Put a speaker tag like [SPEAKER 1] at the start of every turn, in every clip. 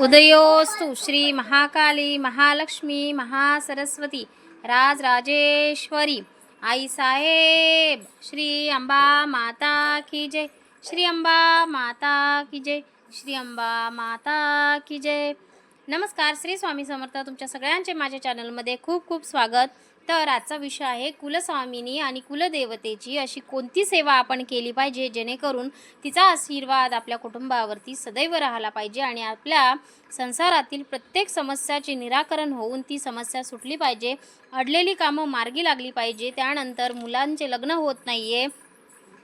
[SPEAKER 1] उदयोस्तु श्री महाकाली महालक्ष्मी महासरस्वती राजराजेश्वरी। आई साहेब श्री अंबा माता की जय। श्री अंबा माता की जय। श्री अंबा माता की जय। नमस्कार श्री स्वामी समर्थ. तुमच्या सगळ्यांचे माझ्या चॅनलमध्ये खूप खूप स्वागत. तर आजचा विषय आहे कुलस्वामिनी आणि कुलदेवतेची अशी कोणती सेवा आपण केली पाहिजे जेणेकरून तिचा आशीर्वाद आपल्या कुटुंबावरती सदैव राहिला पाहिजे आणि आपल्या संसारातील प्रत्येक समस्याचे निराकरण होऊन ती समस्या सुटली पाहिजे अडलेली कामं मार्गी लागली पाहिजे. त्यानंतर मुलांचे लग्न होत नाही आहे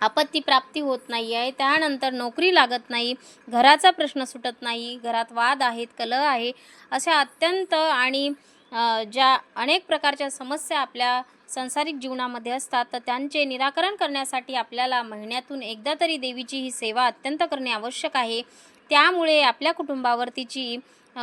[SPEAKER 1] आपत्ती प्राप्ती होत नाही आहे. त्यानंतर नोकरी लागत नाही. घराचा प्रश्न सुटत नाही. घरात वाद आहेत कलह आहे. अशा अत्यंत आणि ज्या अनेक प्रकारच्या समस्या आपल्या संसारिक जीवनामध्ये असतात तर त्यांचे निराकरण करण्यासाठी आपल्याला महिन्यातून एकदा तरी देवीची ही सेवा अत्यंत करणे आवश्यक आहे. त्यामुळे आपल्या कुटुंबावर तिची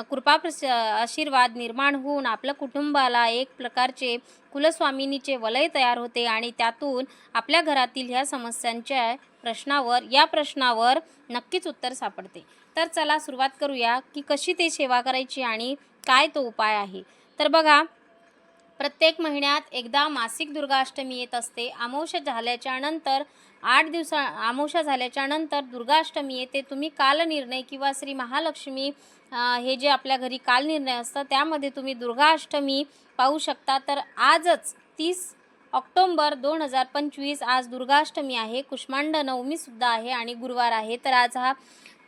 [SPEAKER 1] कृपा प्रस आशीर्वाद निर्माण होऊन आपल्या कुटुंबाला एक प्रकारचे कुलस्वामिनीचे वलय तयार होते आणि त्यातून आपल्या घरातील ह्या समस्यांच्या प्रश्नावर या प्रश्नावर नक्कीच उत्तर सापडते. तर चला सुरुवात करूया की कशी ते सेवा करायची आणि काय तो उपाय आहे. तर बघा प्रत्येक महिन्यात एकदा मासिक दुर्गाष्टमी येत असते. आमोशा झाल्याच्यानंतर आठ दिवसा आमोशा झाल्याच्यानंतर दुर्गाष्टमी येते. तुम्ही कालनिर्णय किंवा श्री महालक्ष्मी हे जे आपल्या घरी कालनिर्णय असतं त्यामध्ये तुम्ही दुर्गाष्टमी पाहू शकता. तर आजच तीस ऑक्टोंबर दोन हजार पंचवीस आज दुर्गाष्टमी आहे. कुष्मांड नवमीसुद्धा आहे आणि गुरुवार आहे. तर आज हा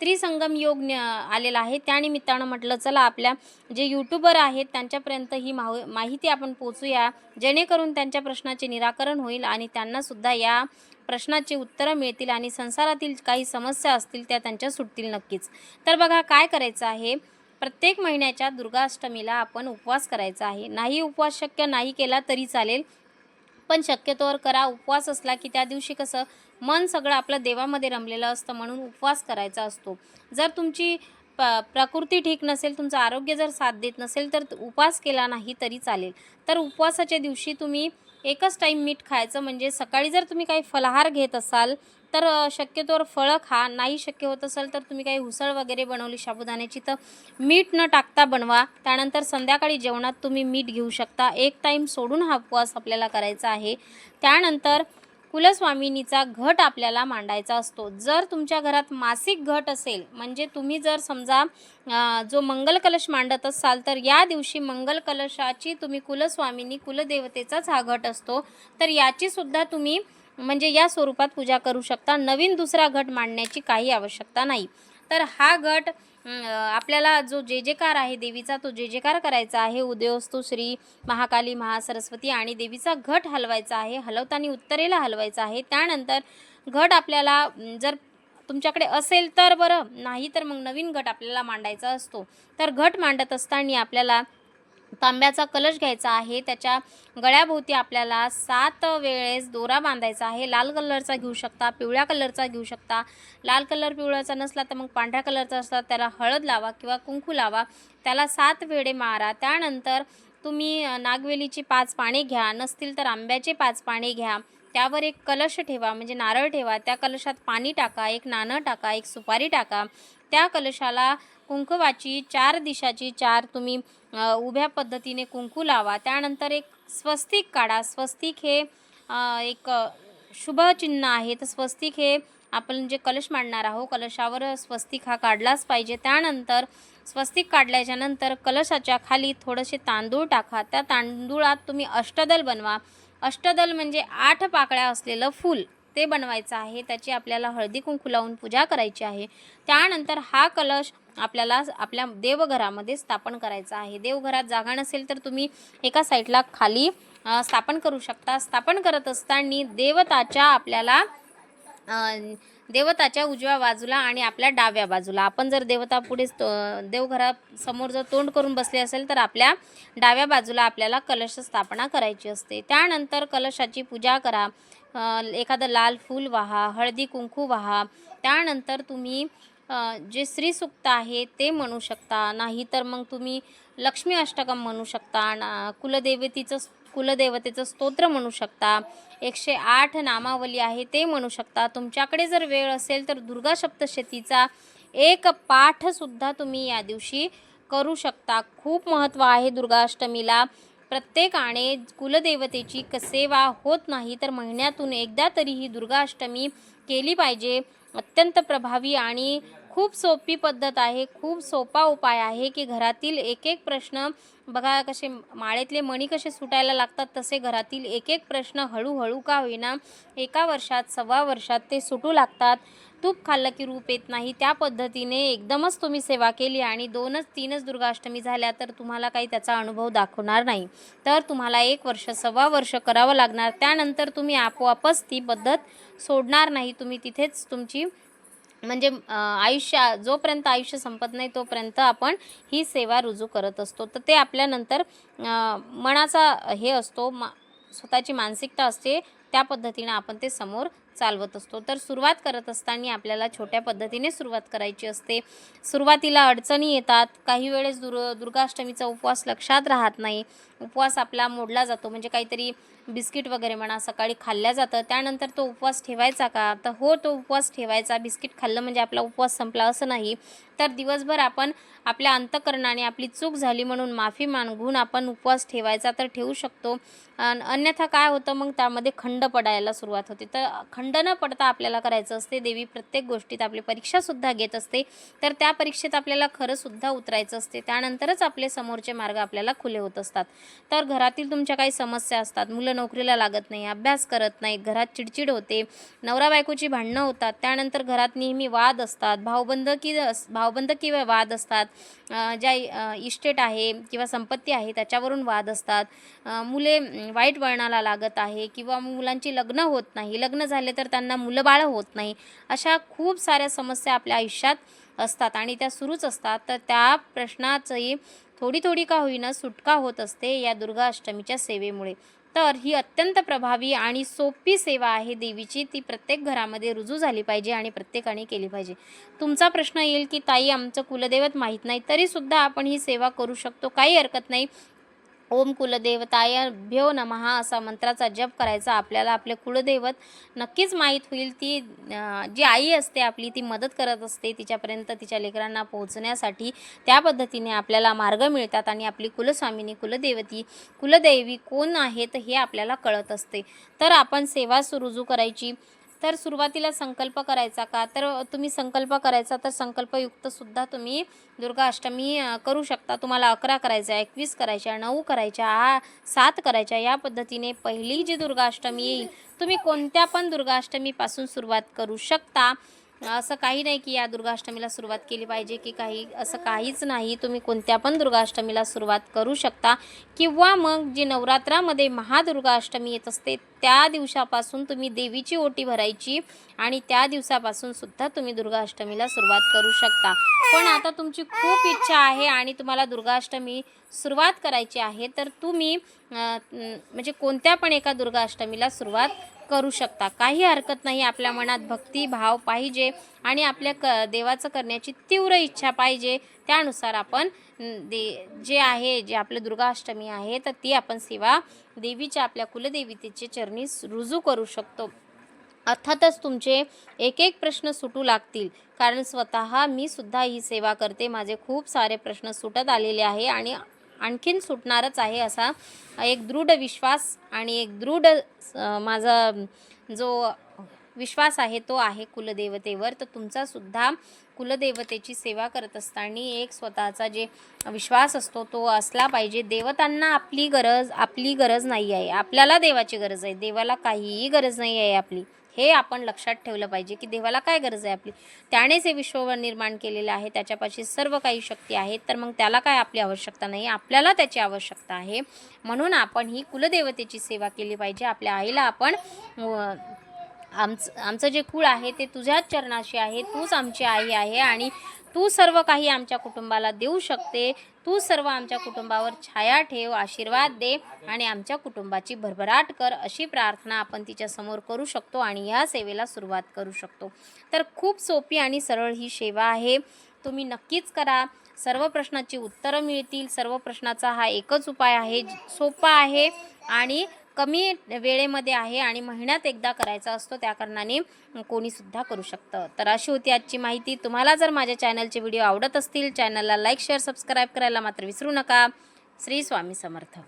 [SPEAKER 1] त्रिसंगम योग न- आलेला आहे. त्यानिमित्तानं म्हटलं चला आपल्या जे यूट्यूबर आहेत त्यांच्यापर्यंत ही माह माहिती आपण पोचूया जेणेकरून त्यांच्या प्रश्नाचे निराकरण होईल आणि त्यांनासुद्धा या प्रश्नाची उत्तरं मिळतील आणि संसारातील काही समस्या असतील त्या त्यांच्या सुटतील नक्कीच. तर बघा काय करायचं आहे? प्रत्येक महिन्याच्या दुर्गाष्टमीला आपण उपवास करायचा आहे. नाही उपवास शक्य नाही केला तरी चालेल. पण शक्यतोवर करा. उपवास असला की त्या दिवशी कसं मन सगळं आपलं देवामध्ये रमलेलं असतं म्हणून उपवास करायचा असतो. जर तुमची प प्रकृती ठीक नसेल तुमचं आरोग्य जर साथ देत नसेल तर उपवास केला नाही तरी चालेल. तर उपवासाच्या दिवशी तुम्ही एकच टाईम मीठ खायचं म्हणजे सकाळी जर तुम्ही काही फलाहार घेत असाल तर शक्यतोवर फळं खा. नाही शक्य होत असेल तर तुम्ही काही उसळ वगैरे बनवली साबुदाण्याची तर मीठ न टाकता बनवा. त्यानंतर संध्याकाळी जेवणात तुम्ही मीठ घेऊ शकता. एक टाईम सोडून हा उपवास आपल्याला करायचा आहे. त्यानंतर कुलस्वामिनीचा घट आपल्याला मांडायचा असतो. जर तुमच्या घरात मासिक घट असेल म्हणजे तुम्ही जर समजा जो मंगल कलश मांडत असाल तर या दिवशी मंगल कलशाची तुम्ही कुलस्वामिनी कुलदेवतेचाच हा घट असतो. तर याचीसुद्धा तुम्ही म्हणजे या स्वरूपात पूजा करू शकता. नवीन दुसरा घट मांडण्याची काही आवश्यकता नाही. तर हा घट आपल्याला जो जे जेकार आहे देवीचा तो जे जेकार करायचा आहे उदयोस्तू श्री महाकाली महासरस्वती आणि देवीचा घट हलवायचा आहे हलवताना उत्तरेला हलवायचा आहे त्यानंतर घट आपल्याला जर तुमच्याकडे असेल तर बरं नाही तर मग नवीन घट आपल्याला मांडायचा असतो. तर घट मांडत असताना आपल्याला तांब्याचा कलश घ्यायचा आहे. त्याच्या गळ्याभोवती आपल्याला सात वेळेस दोरा बांधायचा आहे. लाल कलरचा घेऊ शकता पिवळ्या कलरचा घेऊ शकता. लाल कलर पिवळ्याचा नसला तर मग पांढऱ्या कलरचा असला त्याला हळद लावा किंवा कुंकू लावा. त्याला सात वेळे मारा. त्यानंतर तुम्ही नागवेलीची पाच पाने घ्या. नसतील तर आंब्याचे पाच पाने घ्या. त्यावर एक कलश ठेवा म्हणजे नारळ ठेवा. त्या कलशात पाणी टाका एक नाणं टाका एक सुपारी टाका. त्या कलशाला कुंकवाची चार दिशाची चार तुम्ही उभ्या पद्धतीने कुंकू लावा. त्यानंतर एक स्वस्तिक काढा. स्वस्तिक हे एक शुभ चिन्ह आहे. तर स्वस्तिक हे आपण जे कलश मांडणार आहोत कलशावर स्वस्तिक हा काढलाच पाहिजे. त्यानंतर स्वस्तिक काढल्याच्या नंतर कलशाच्या खाली थोडेसे तांदूळ टाका. त्या तांदूळात तुम्ही अष्टदल बनवा. अष्टदल म्हणजे आठ पाकळ्या असलेलं फूल. ते बनवायचं आहे. त्याची आपल्याला हळदी कुंकू लावून पूजा करायची आहे. त्यानंतर हा कलश आपल्याला आपल्या देवघरामध्ये स्थापन करायचा आहे. देवघरात जागा नसेल तर तुम्ही एका साईडला खाली स्थापन करू शकता. स्थापन करत असताना देवताच्या आपल्याला देवताच्या उजव्या बाजूला आणि आपल्या डाव्या बाजूला. आपण जर देवता पुढे देवघरात समोर जर तोंड करून बसले असेल तर आपल्या डाव्या बाजूला आपल्याला कलश स्थापना करायची असते. त्यानंतर कलशाची पूजा करा. एखादं लाल फूल वाहा हळदी कुंकू वाहा त्यानंतर तुम्ही जे श्रीसूक्त आहे ते म्हणू शकता. नाही तर मग तुम्ही लक्ष्मी अष्टकम म्हणू शकता. ना कुलदेवतीचं कुलदेवतेचं स्तोत्र म्हणू शकता. एकशे आठ नामावली आहे ते म्हणू शकता. तुमच्याकडे जर वेळ असेल तर दुर्गा सप्तशतीचा एक पाठसुद्धा तुम्ही या दिवशी करू शकता. खूप महत्त्व आहे दुर्गाष्टमीला प्रत्येकाने कुलदेवतेची क सेवा होत नाही तर महिन्यातून एकदा तरी ही दुर्गाष्टमी केली पाहिजे. अत्यंत प्रभावी आणि खूप सोपी पद्धत आहे खूप सोपा उपाय आहे की घरातील एक एक प्रश्न बघा कसे माळेतले मणी कसे सुटायला लागतात तसे घरातील एक एक प्रश्न हळूहळू का होईना एका वर्षात सव्वा वर्षात ते सुटू लागतात. तूप खाल्लं की रूप येत नाही. त्या पद्धतीने एकदमच तुम्ही सेवा केली आणि दोनच तीनच दुर्गाष्टमी झाल्या तर तुम्हाला काही त्याचा अनुभव दाखवणार नाही. तर तुम्हाला एक वर्ष सव्वा वर्ष करावं लागणार. त्यानंतर तुम्ही आपोआपच ती पद्धत सोडणार नाही. तुम्ही तिथेच तुमची म्हणजे आयुष्य जोपर्यंत आयुष्य संपत नाही तोपर्यंत आपण ही सेवा रुजू करत असतो. तर ते आपल्यानंतर मनाचा हे असतो मा स्वतःची मानसिकता असते. त्या पद्धतीनं आपण ते समोर चालवत असतो. तर सुरुवात करत असताना आपल्याला छोट्या पद्धतीने सुरुवात करायची असते. सुरुवातीला अडचणी येतात. काही वेळेस दुर् दुर्गाष्टमीचा उपवास लक्षात राहत नाही. उपवास आपला मोडला जातो. म्हणजे काहीतरी बिस्किट वगैरे म्हणा सकाळी खाल्ल्या जातं. त्यानंतर तो उपवास ठेवायचा का? तर हो तो उपवास ठेवायचा. बिस्किट खाल्लं म्हणजे आपला उपवास संपला असं नाही. तर दिवसभर आपण आपल्या अंतकरणाने आपली चूक झाली म्हणून माफी मागून आपण उपवास ठेवायचा तर ठेवू शकतो. अन अन्यथा काय होतं मग? त्यामध्ये खंड पडायला सुरुवात होते. तर खंड न पडता आपल्याला करायचं असते देवी प्रत्येक गोष्टीत आपली परीक्षासुद्धा घेत असते. तर त्या परीक्षेत आपल्याला खरंसुद्धा उतरायचं असते. त्यानंतरच आपले समोरचे मार्ग आपल्याला खुले होत असतात. तर घरातील तुमच्या काही समस्या असतात. मुलं नोकरीला लागत नाही अभ्यास करत नाहीत घरात चिडचिड होते नवरा बायकोची भांडणं होतात. त्यानंतर घरात नेहमी वाद असतात. भावबंद की भावबंद किंवा वाद असतात. ज्या इस्टेट आहे किंवा संपत्ती आहे त्याच्यावरून वाद असतात. मुले वाईट वळणाला लागत आहे किंवा मुलांची लग्न होत नाही. लग्न झाले तर त्यांना मुलं बाळं होत नाही. अशा खूप साऱ्या समस्या आपल्या आयुष्यात असतात आणि त्या सुरूच असतात. तर त्या प्रश्नाचंही थोडी थोडी का होईना सुटका होत असते या दुर्गा अष्टमीच्या सेवेमुळे. तर ही अत्यंत प्रभावी आणि सोपी सेवा आहे देवीची. ती प्रत्येक घरामध्ये रुजू झाली पाहिजे आणि प्रत्येकाने केली पाहिजे. तुमचा प्रश्न येईल की ताई आमचं कुलदैवत माहीत नाही तरीसुद्धा आपण ही सेवा करू शकतो. काही हरकत नाही. ओम कुलदेवताय भ्यो नमहा असा मंत्राचा जप करायचा आपल्याला आपले कुलदैवत नक्कीच माहीत होईल. ती जी आई असते आपली ती मदत करत असते तिच्यापर्यंत तिच्या लेकरांना पोहोचण्यासाठी. त्या पद्धतीने आपल्याला मार्ग मिळतात आणि आपली कुलस्वामिनी कुलदेवती कुलदैवी कोण आहेत हे आपल्याला कळत असते. तर आपण सेवा सु- रुजू करायची. तर सुरुवातीला संकल्प करायचा का? तर तुम्ही संकल्प करायचा तर संकल्पयुक्तसुद्धा तुम्ही दुर्गा अष्टमी करू शकता. तुम्हाला अकरा करायचा एकवीस करायच्या नऊ करायच्या आ सात करायच्या. या पद्धतीने पहिली जी दुर्गाष्टमी येईल तुम्ही कोणत्या पण दुर्गाष्टमीपासून सुरुवात करू शकता. असं काही नाही की या दुर्गाष्टमीला सुरुवात केली पाहिजे की काही असं काहीच नाही. तुम्ही कोणत्या पण दुर्गाष्टमीला सुरुवात करू शकता. किंवा मग जी नवरात्रामध्ये महादुर्गाष्टमी येत असते त्या दिवसापासून तुम्ही देवीची ओटी भरायची आणि त्या दिवसापासून सुद्धा तुम्ही दुर्गाष्टमीला सुरुवात करू शकता. पण आता तुमची खूप इच्छा आहे आणि तुम्हाला दुर्गाष्टमी सुरुवात करायची आहे तर तुम्ही म्हणजे कोणत्या पण एका दुर्गाष्टमीला सुरुवात करू शकता. काही हरकत नाही. आपल्या मनात भक्ती भाव पाहिजे आणि आपल्या क देवाचं करण्याची तीव्र इच्छा पाहिजे. त्यानुसार आपण दे जे आहे जे आपलं दुर्गाष्टमी आहे तर ती आपण सेवा देवीच्या आपल्या कुलदेवतेचे चरणी रुजू करू शकतो. अर्थातच तुमचे एक एक प्रश्न सुटू लागतील. कारण स्वतः मी सुद्धा ही सेवा करते. माझे खूप सारे प्रश्न सुटत आलेले आहे आणि आणखीन सुटणारच आहे असा एक दृढ विश्वास आणि एक दृढ माझा जो विश्वास आहे तो आहे कुलदेवतेवर. तर तुमचासुद्धा कुलदेवतेची सेवा करत असताना एक स्वतःचा जे विश्वास असतो तो असला पाहिजे. देवतांना आपली गरज आपली गरज नाही आहे. आपल्याला देवाची गरज आहे. देवाला काहीही गरज नाही आहे आपली. हे आपण लक्षात ठेवलं पाहिजे की देवाला काय गरज आहे आपली? त्यानेच हे विश्व निर्माण केलेलं आहे. त्याच्यापाशी सर्व काही शक्ती आहेत तर मग त्याला काय आपली आवश्यकता नाही? आपल्याला त्याची आवश्यकता आहे. म्हणून आपण ही कुलदेवतेची सेवा केली पाहिजे. आपल्या आईला आपण आमचं आमचं जे कुळ आहे ते तुझ्याच चरणाशी आहे तूच आमची आई आहे आणि तू सर्व काही आमच्या कुटुंबाला देऊ शकते. तू सर्व आमच्या कुटुंबावर छाया ठेव आशीर्वाद दे आणि आमच्या कुटुंबाची भरभराट कर अशी प्रार्थना आपण तिच्यासमोर करू शकतो आणि या सेवेला सुरुवात करू शकतो. तर खूप सोपी आणि सरळ ही सेवा आहे. तुम्ही नक्कीच करा. सर्व प्रश्नाची उत्तरं मिळतील. सर्व प्रश्नाचा हा एकच उपाय आहे. सोपा आहे आणि कमी वेळेमध्ये आहे आणि महिन्यात एकदा करायचा असतो त्या कारणाने कोणीसुद्धा करू शकतं. तर अशी होती आजची माहिती. तुम्हाला जर माझ्या चॅनलचे व्हिडिओ आवडत असतील चॅनलला लाईक शेअर सबस्क्राईब करायला मात्र विसरू नका. श्री स्वामी समर्थ.